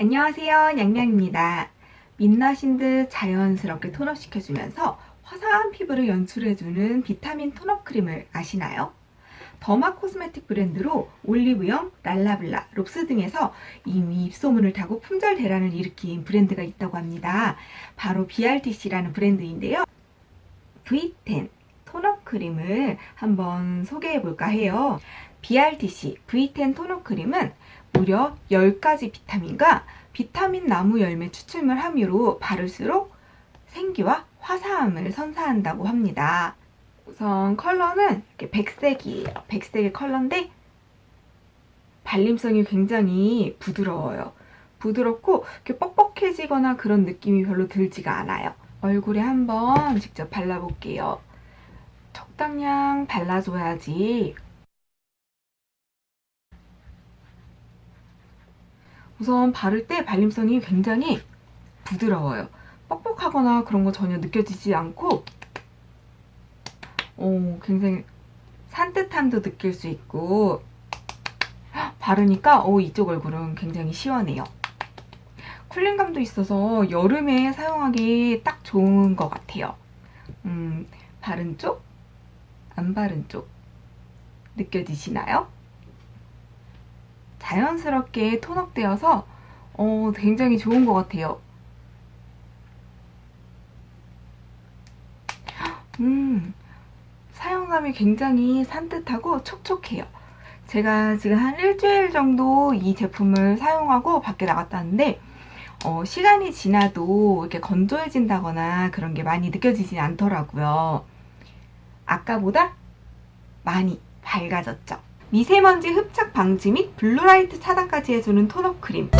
안녕하세요. 민낯인 듯 자연스럽게 톤업 시켜주면서 화사한 피부를 연출해주는 비타민 톤업 크림을 아시나요? 더마 코스메틱 브랜드로 올리브영, 랄라블라, 롭스 등에서 이미 입소문을 타고 품절 대란을 일으킨 브랜드가 있다고 합니다. 바로 BRTC라는 브랜드인데요. V10 톤업 크림을 한번 소개해 볼까 해요. BRTC V10 톤업 크림은 무려 10가지 비타민과 비타민 나무 열매 추출물 함유로 바를수록 생기와 화사함을 선사한다고 합니다. 우선 컬러는 이렇게 백색이에요. 백색의 컬러인데 발림성이 굉장히 부드러워요. 부드럽고 이렇게 뻑뻑해지거나 그런 느낌이 별로 들지가 않아요. 얼굴에 한번 직접 발라볼게요. 적당 량 발라줘야지 우선 바를 때 발림성이 굉장히 부드러워요. 뻑뻑하거나 그런 거 전혀 느껴지지 않고, 오, 굉장히 산뜻함도 느낄 수 있고, 바르니까, 오, 이쪽 얼굴은 굉장히 시원해요. 쿨링감도 있어서 여름에 사용하기 딱 좋은 것 같아요. 음, 바른 쪽, 안 바른 쪽, 느껴지시나요? 자연스럽게 톤업되어서 어, 굉장히 좋은 것 같아요. 음, 사용감이 굉장히 산뜻하고 촉촉해요. 제가 지금 한 일주일 정도 이 제품을 사용하고 밖에 나갔다는데 어, 시간이 지나도 이렇게 건조해진다거나 그런 게 많이 느껴지진 않더라고요. 아까보다 많이 밝아졌죠. 미세먼지 흡착 방지 및 블루라이트 차단까지 해주는 톤업 크림.